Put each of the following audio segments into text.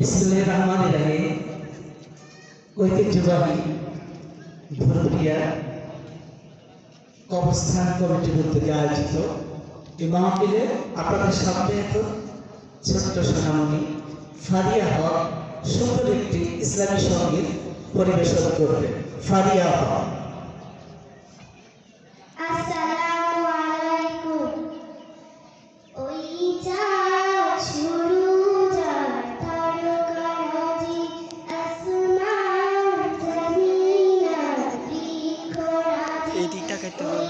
বিসমুল্লাহ রহমান রাহিম ঐতিহ্যবাহী ভরপুরিয়া কবরস্থান কমিটির আয়োজিত এই মাহফিলে আপনাদের সামনে এখন ছোট্ট সোনামণি ফারিয়া হক সুন্দর একটি ইসলামী সংগীত পরিবেশন করবে। ফারিয়া হক। এই দিকটা খেতে হবে।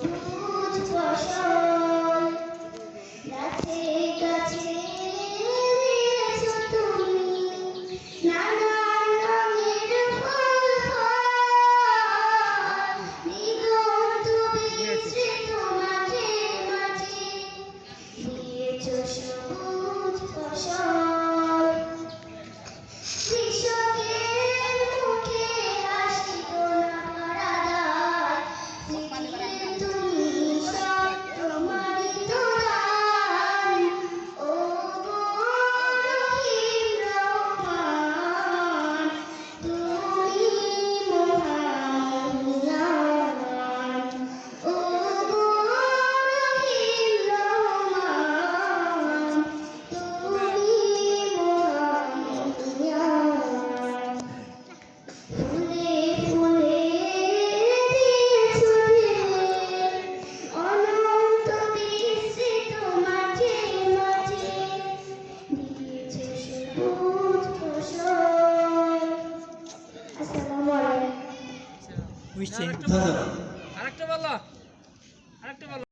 Thank you. আরেকটা বলো আরেকটা বলো।